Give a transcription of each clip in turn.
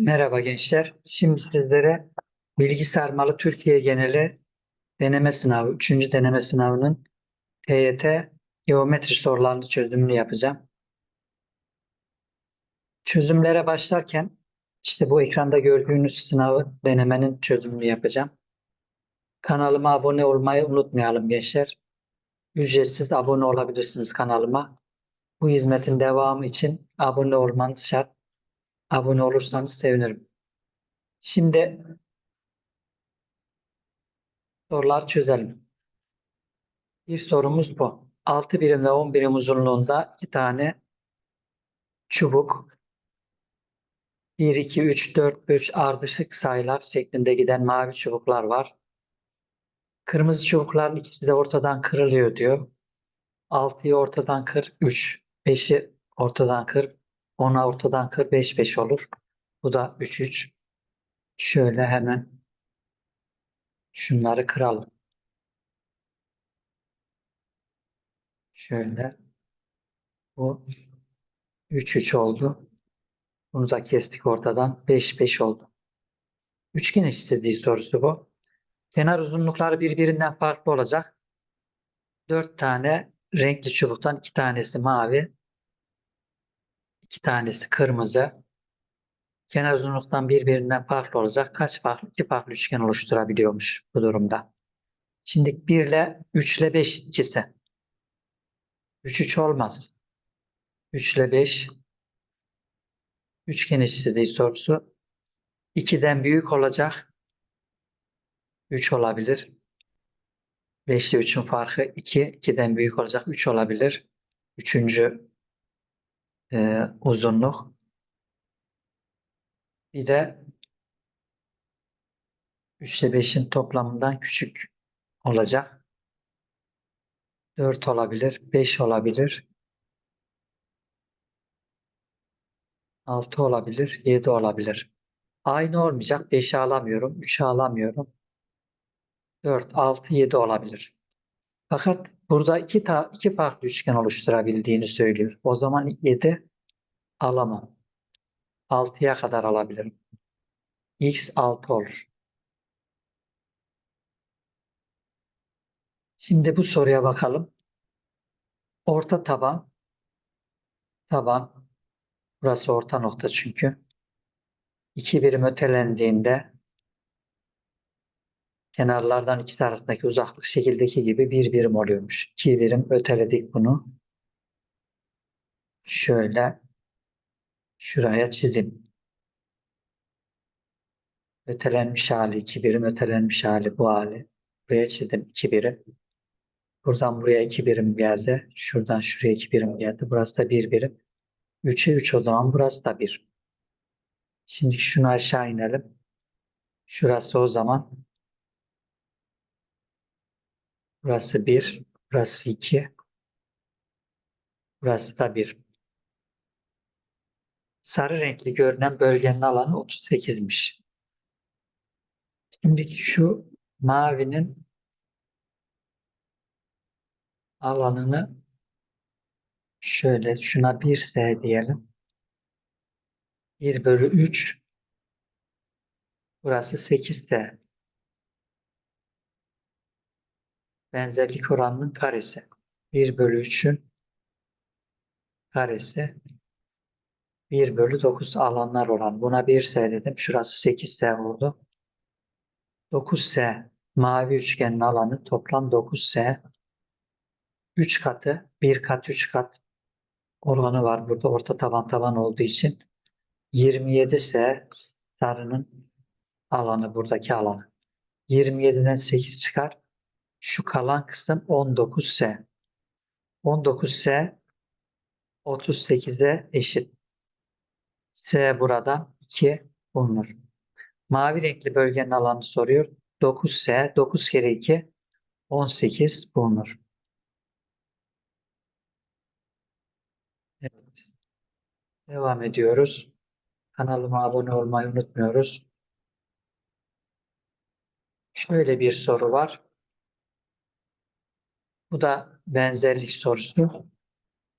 Merhaba gençler. Şimdi sizlere bilgi sarmalı Türkiye geneli deneme sınavı, 3. deneme sınavının TYT geometri sorularını çözümünü yapacağım. Çözümlere başlarken işte bu ekranda gördüğünüz sınavı denemenin çözümünü yapacağım. Kanalıma abone olmayı unutmayalım gençler. Ücretsiz abone olabilirsiniz kanalıma. Bu hizmetin devamı için abone olmanız şart. Abone olursanız sevinirim. Şimdi sorular çözelim. Bir sorumuz bu. 6 birim ve 10 birim uzunluğunda iki tane çubuk 1, 2, 3, 4, 5 ardışık sayılar şeklinde giden mavi çubuklar var. Kırmızı çubukların ikisi de ortadan kırılıyor diyor. 6'yı ortadan kır 3, 5'i ortadan kır 10'a ortadan kır 5, 5 olur. Bu da 3, 3. Şöyle hemen şunları kıralım. Şöyle. Bu 3 3 oldu. Bunu da kestik ortadan. 5 5 oldu. Üçgen eşitsizliği sorusu bu. Kenar uzunlukları birbirinden farklı olacak. 4 tane renkli çubuktan 2 tanesi mavi, 2 tanesi kırmızı. Kenar uzunluktan birbirinden farklı olacak. Kaç farklı? 2 farklı üçgen oluşturabiliyormuş bu durumda. Şimdi 1 ile 3 ile 5 ikisi. 3 3 olmaz. 3 ile 5 üçgen eşitsizliği sorusu 2'den büyük olacak. 3 olabilir. 5 ile 3'ün farkı 2. 2'den büyük olacak. 3 olabilir. Üçüncü e, uzunluk. Bir de 3 ile 5'in toplamından küçük olacak. 4 olabilir. 5 olabilir. 6 olabilir. 7 olabilir. Aynı olmayacak. 5'i alamıyorum. 3'ü alamıyorum. 4, 6, 7 olabilir. Fakat burada iki, ta, iki farklı üçgen oluşturabildiğini söylüyor. O zaman 7 alamam. 6'ya kadar alabilirim. X 6 olur. Şimdi bu soruya bakalım. Orta taban taban burası orta nokta çünkü. İki birim ötelendiğinde kenarlardan ikisi arasındaki uzaklık şekildeki gibi bir birim oluyormuş. İki birim öteledik bunu. Şöyle şuraya çizeyim. Ötelenmiş hali, iki birim ötelenmiş hali bu hali. Buraya çizdim iki birim. Buradan buraya iki birim geldi. Şuradan şuraya iki birim geldi. Burası da bir birim. 3'e 3 o zaman burası da 1. Şimdi şunu aşağı inelim. Şurası o zaman burası 1, burası 2, burası da 1. Sarı renkli görünen bölgenin alanı 38'miş. Şimdiki şu mavinin alanını şöyle şuna 1S diyelim. 1 bölü 3 burası 8S. Benzerlik oranının karesi. 1 bölü 3'ün karesi 1 bölü 9 alanlar oran. Buna 1S dedim. Şurası 8S oldu. 9S mavi üçgenin alanı toplam 9S. 3 katı, 1 kat, 3 kat oranı var. Burada orta taban taban olduğu için 27 ise sarının alanı buradaki alanı. 27'den 8 çıkar. Şu kalan kısım 19 S. 19 S 38'e eşit. S buradan 2 bulunur. Mavi renkli bölgenin alanı soruyor. 9 S 9 kere 2 18 bulunur. Evet. Devam ediyoruz. Kanalıma abone olmayı unutmuyoruz. Şöyle bir soru var. Bu da benzerlik sorusu.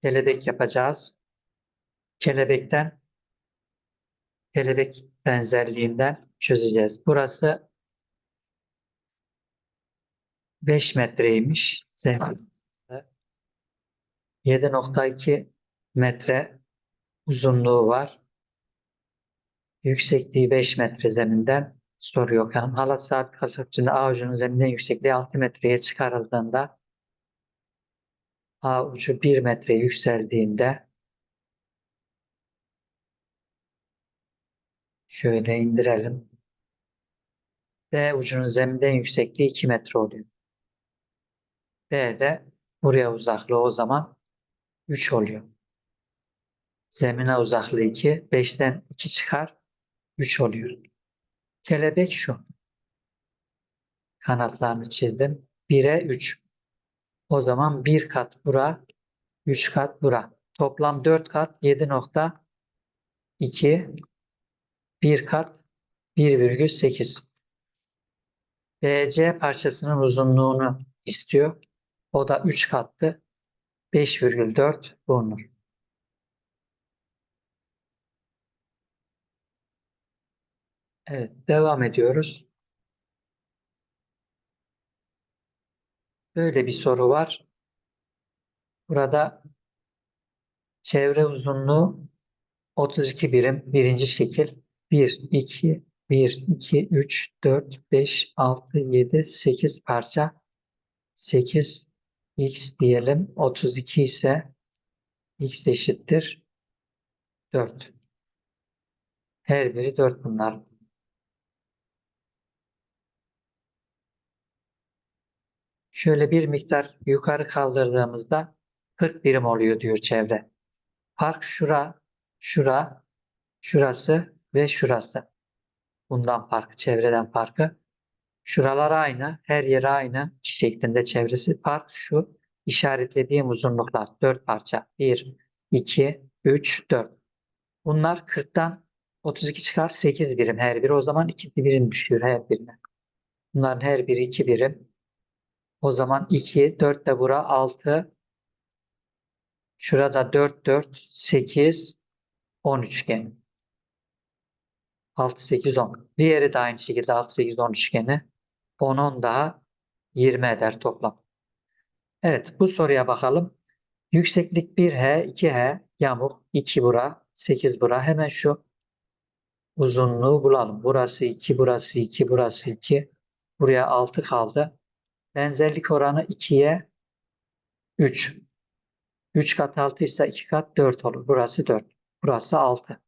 Kelebek yapacağız. Kelebekten kelebek benzerliğinden çözeceğiz. Burası 5 metreymiş. Zemin. 7.2 metre uzunluğu var. Yüksekliği 5 metre zeminden soruyor. Yani halat sabit kasapçının A ucunun zeminden yüksekliği 6 metreye çıkarıldığında A ucu 1 metre yükseldiğinde şöyle indirelim. B ucunun zeminden yüksekliği 2 metre oluyor. B de buraya uzaklığı o zaman 3 oluyor. Zemine uzaklığı 2. 5'ten 2 çıkar. 3 oluyor. Kelebek şu. Kanatlarını çizdim. 1'e 3. O zaman 1 kat bura, 3 kat bura. Toplam 4 kat 7.2 1 kat 1,8. BC parçasının uzunluğunu istiyor. O da 3 kattı. 5,4 bulunur. Evet, devam ediyoruz. Böyle bir soru var. Burada çevre uzunluğu 32 birim. Birinci şekil. 1, 2, 1, 2, 3, 4, 5, 6, 7, 8 parça. 8 x diyelim. 32 ise x eşittir 4. Her biri 4 bunlar. Şöyle bir miktar yukarı kaldırdığımızda 40 birim oluyor diyor çevre. Park şura, şura, şurası ve şurası. Bundan farkı, çevreden farkı. Şuralar aynı, her yer aynı şeklinde çevresi. Fark şu, işaretlediğim uzunluklar. 4 parça. 1, 2, 3, 4. Bunlar 40'tan 32 çıkar 8 birim her biri. O zaman 2 birim düşüyor her birine. Bunların her biri 2 birim. O zaman 2, 4 de bura 6. Şurada 4, 4, 8, 10 üçgeni. 6, 8, 10. Diğeri de aynı şekilde 6, 8, 10 üçgeni. 10, 10 daha 20 eder toplam. Evet bu soruya bakalım. Yükseklik 1H, 2H, yamuk, 2 bura, 8 bura. Hemen şu uzunluğu bulalım. Burası 2, burası 2, burası 2. Buraya 6 kaldı. Benzerlik oranı 2'ye 3. 3 kat 6 ise 2 kat 4 olur. Burası 4. Burası 6.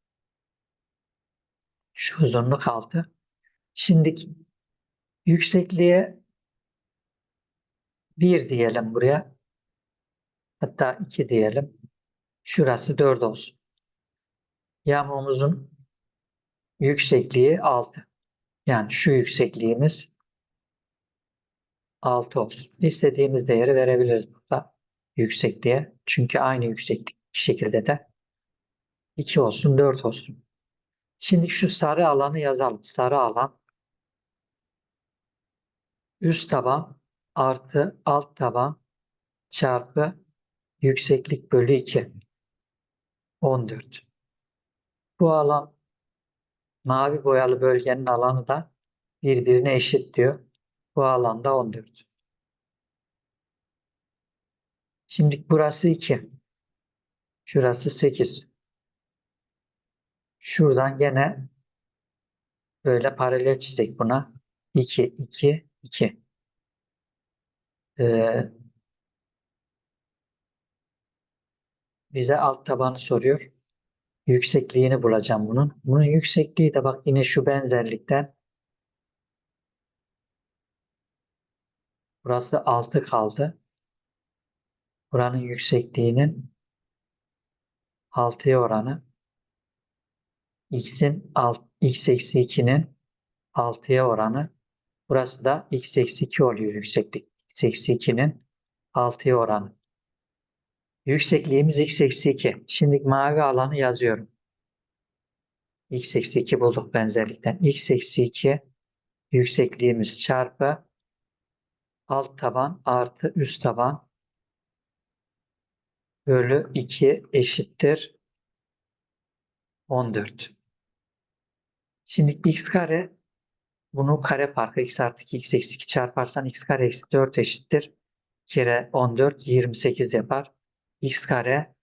Şu uzunluk 6. Şimdi yüksekliğe 1 diyelim buraya. Hatta 2 diyelim. Şurası 4 olsun. Yamuğumuzun yüksekliği 6. Yani şu yüksekliğimiz 6 olsun. İstediğimiz değeri verebiliriz burada yüksekliğe. Çünkü aynı yükseklik şekilde de 2 olsun 4 olsun. Şimdi şu sarı alanı yazalım. Sarı alan üst taban artı alt taban çarpı yükseklik bölü 2. 14. Bu alan mavi boyalı bölgenin alanı da birbirine eşit diyor. Bu alanda 14. Şimdi burası 2. Şurası 8. Şuradan gene böyle paralel çizdik buna. 2, 2, 2. Ee, bize alt tabanı soruyor. Yüksekliğini bulacağım bunun. Bunun yüksekliği de bak yine şu benzerlikten Burası 6 kaldı. Buranın yüksekliğinin 6'ya oranı x'in x eksi 2'nin 6'ya oranı burası da x eksi 2 oluyor yükseklik. x eksi 2'nin 6'ya oranı. Yüksekliğimiz x eksi 2. Şimdi mavi alanı yazıyorum. x eksi 2 bulduk benzerlikten. x eksi 2 yüksekliğimiz çarpı alt taban artı üst taban bölü 2 eşittir 14. Şimdi x kare bunu kare farkı x artı 2 x eksi 2 çarparsan x kare eksi 4 eşittir. 2 kere 14 28 yapar. x kare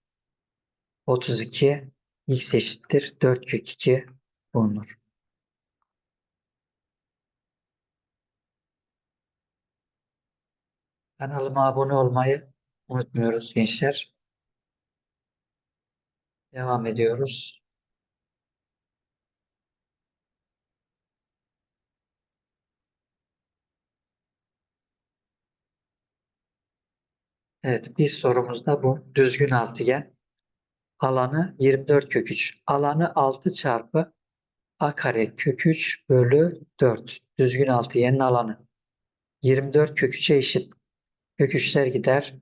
32 x eşittir 4 kök 2 bulunur. Kanalıma abone olmayı unutmuyoruz gençler. Devam ediyoruz. Evet, bir sorumuz da bu. Düzgün altıgen. Alanı 24 kök 3. Alanı 6 çarpı a kare kök 3 bölü 4. Düzgün altıgenin alanı. 24 kök 3'e eşit. Kök 3'ler gider.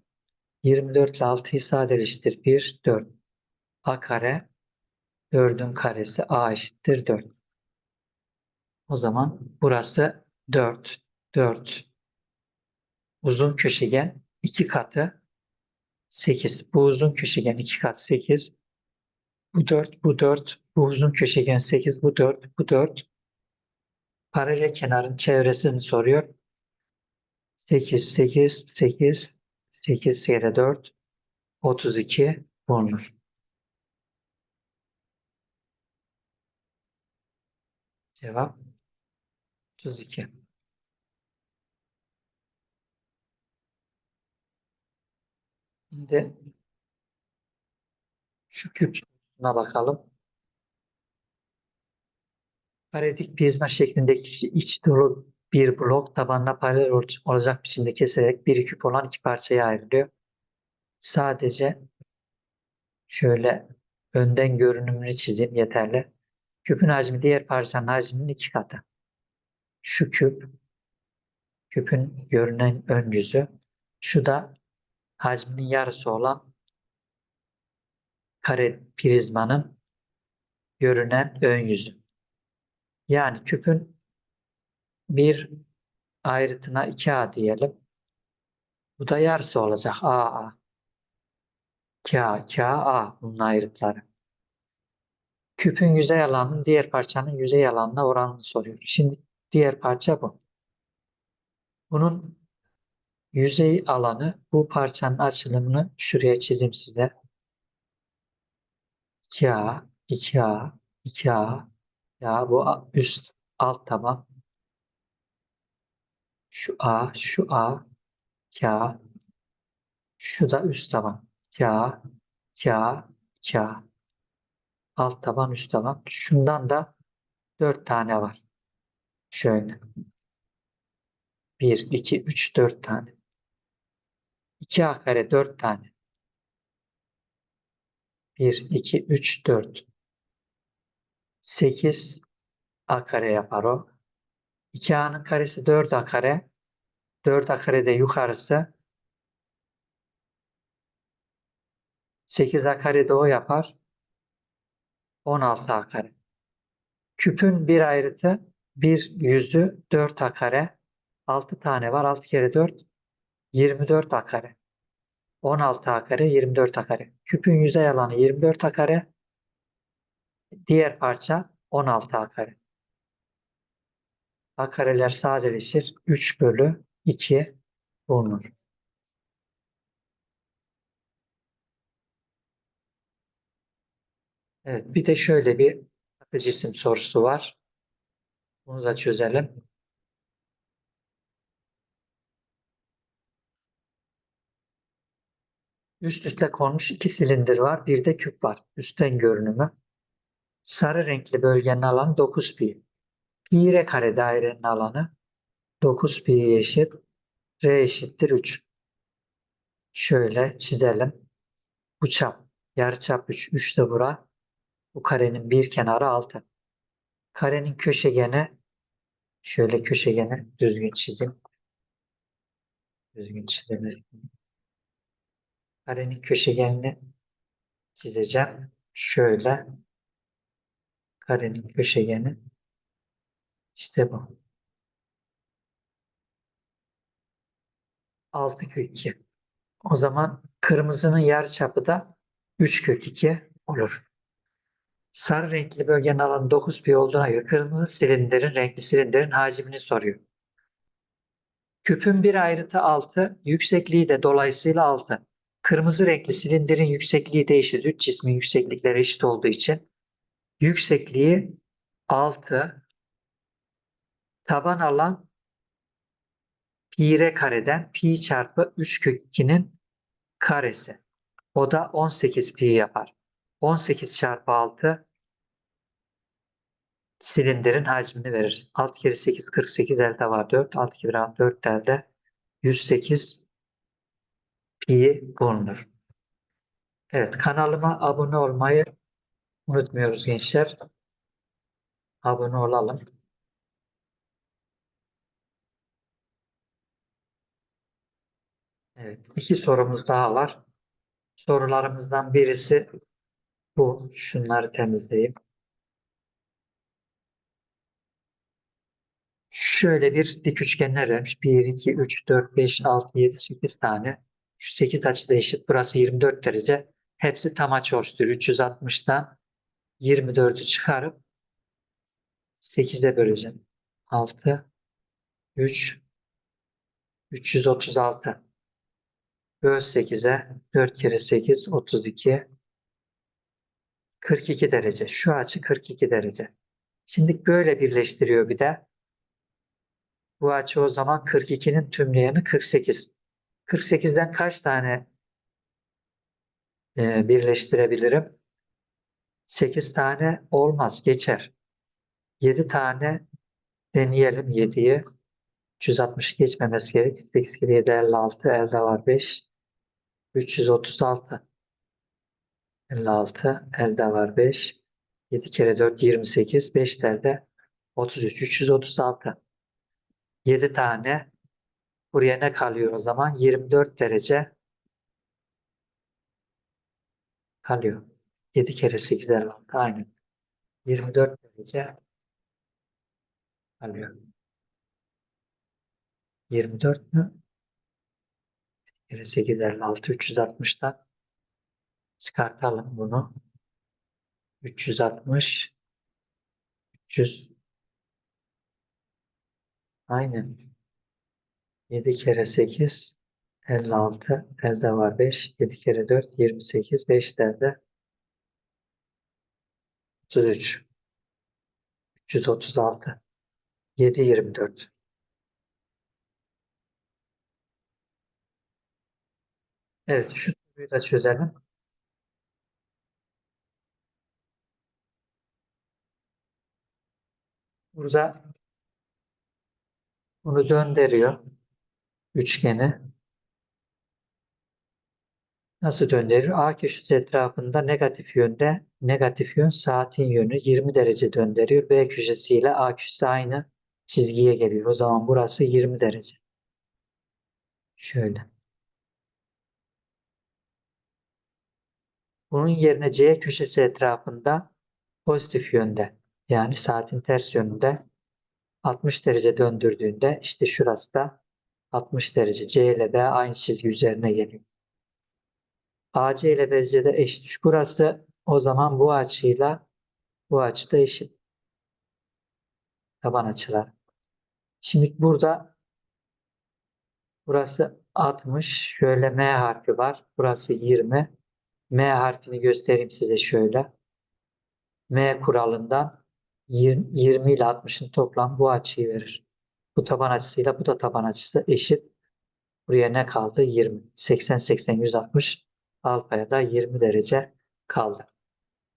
24 ile 6'yı sadeleştir. 1, 4. a kare 4'ün karesi a eşittir 4. O zaman burası 4, 4. Uzun köşegen 2 katı 8. Bu uzun köşegen 2 kat 8. Bu 4, bu 4. Bu uzun köşegen 8, bu 4, bu 4. Paralel kenarın çevresini soruyor. 8, 8, 8, 8 kere 4, 32 bulunur. Cevap 32. Şimdi şu küp sorusuna bakalım. Karedik prizma şeklindeki iç dolu bir blok tabanına paralel ol- olacak biçimde kesilerek bir küp olan iki parçaya ayrılıyor. Sadece şöyle önden görünümünü çizeyim yeterli. Küpün hacmi diğer parçanın hacminin iki katı. Şu küp, küpün görünen ön yüzü. Şu da hacminin yarısı olan kare prizmanın görünen ön yüzü. Yani küpün bir ayrıtına 2A diyelim. Bu da yarısı olacak. AA. 2A, 2A, bunun ayrıtları. Küpün yüzey alanının diğer parçanın yüzey alanına oranını soruyor. Şimdi diğer parça bu. Bunun yüzey alanı bu parçanın açılımını şuraya çizeyim size. 2A, 2A, 2A. Ya bu üst alt taban. Şu A, şu A, 2A. Şu da üst taban. 2A, 2A, 2A. Alt taban, üst taban. Şundan da 4 tane var. Şöyle. 1, 2, 3, 4 tane. 2A kare 4 tane. 1, 2, 3, 4. 8 A kare yapar o. 2A'nın karesi 4 A kare. 4 A kare de yukarısı. 8 A kare de o yapar. 16 A kare. Küpün bir ayrıtı, bir yüzü 4 A kare. 6 tane var. 6 kere 4. 24 A kare. 16 A kare, 24 A kare. Küpün yüzey alanı 24 A kare. Diğer parça 16 A kare. A kareler sadeleşir. 3 bölü 2 bulunur. Evet, bir de şöyle bir katı cisim sorusu var. Bunu da çözelim. Üst üste konmuş iki silindir var. Bir de küp var. Üstten görünümü. Sarı renkli bölgenin alanı 9 pi. Pi r kare dairenin alanı 9 pi eşit. R eşittir 3. Şöyle çizelim. Bu çap. Yarıçap 3. 3 de bura. Bu karenin bir kenarı 6. Karenin köşegeni şöyle köşegeni düzgün çizim. Düzgün çizelim. Karenin köşegenini çizeceğim. Şöyle karenin köşegeni işte bu. 6 kök 2. O zaman kırmızının yarıçapı da 3 kök 2 olur. Sarı renkli bölgenin alanı 9 pi olduğuna göre kırmızı silindirin renkli silindirin hacmini soruyor. Küpün bir ayrıtı 6, yüksekliği de dolayısıyla 6. Kırmızı renkli silindirin yüksekliği değişir. Üç cismin yükseklikleri eşit olduğu için yüksekliği 6 taban alan pi r kareden pi çarpı 3 kök 2'nin karesi. O da 18 pi yapar. 18 çarpı 6 silindirin hacmini verir. 6 kere 8 48 elde var 4. 6 kere 6 4 elde 108 pi bulunur. Evet kanalıma abone olmayı unutmuyoruz gençler. Abone olalım. Evet iki sorumuz daha var. Sorularımızdan birisi bu. Şunları temizleyeyim. Şöyle bir dik üçgenler vermiş. 1, 2, 3, 4, 5, 6, 7, 8 tane. Şu 8 açıda eşit. Burası 24 derece. Hepsi tam açı oluşturuyor. 360'dan 24'ü çıkarıp 8'e böleceğim. 6, 3, 336. Böl 8'e 4 kere 8, 32. 42 derece. Şu açı 42 derece. Şimdi böyle birleştiriyor bir de. Bu açı o zaman 42'nin tümleyeni 48. 48'den kaç tane e, birleştirebilirim? 8 tane olmaz, geçer. 7 tane deneyelim 7'yi. 360 geçmemesi gerek. 8 kere 7 56, elde var 5. 336. 56, elde var 5. 7 kere 4 28, 5 elde 33, 336. 7 tane. Buraya ne kalıyor o zaman? 24 derece kalıyor. 7 kere 8 56 aynı. 24 derece kalıyor. 24 mü? 7 kere 8 56 360'dan çıkartalım bunu. 360 300 Aynen. 7 kere 8 56 elde var 5 7 kere 4 28 5 elde 33 336 7 24 Evet şu soruyu da çözelim. Burada bunu döndürüyor. Üçgeni. Nasıl döndürüyor? A köşesi etrafında negatif yönde, negatif yön saatin yönü 20 derece döndürüyor. B köşesiyle A köşesi aynı çizgiye geliyor. O zaman burası 20 derece. Şöyle. Bunun yerine C köşesi etrafında pozitif yönde yani saatin ters yönünde 60 derece döndürdüğünde işte şurası da 60 derece. C ile B aynı çizgi üzerine geliyor. AC ile BC de eşit. Burası o zaman bu açıyla bu açı da eşit. Taban açılar. Şimdi burada burası 60. Şöyle M harfi var. Burası 20. M harfini göstereyim size şöyle. M kuralından 20 ile 60'ın toplam bu açıyı verir. Bu taban açısıyla bu da taban açısı eşit. Buraya ne kaldı? 20. 80, 80, 160. Alfaya da 20 derece kaldı.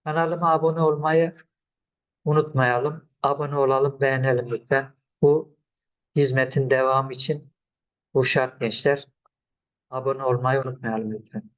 Kanalıma abone olmayı unutmayalım. Abone olalım, beğenelim lütfen. Bu hizmetin devamı için bu şart gençler. Abone olmayı unutmayalım lütfen.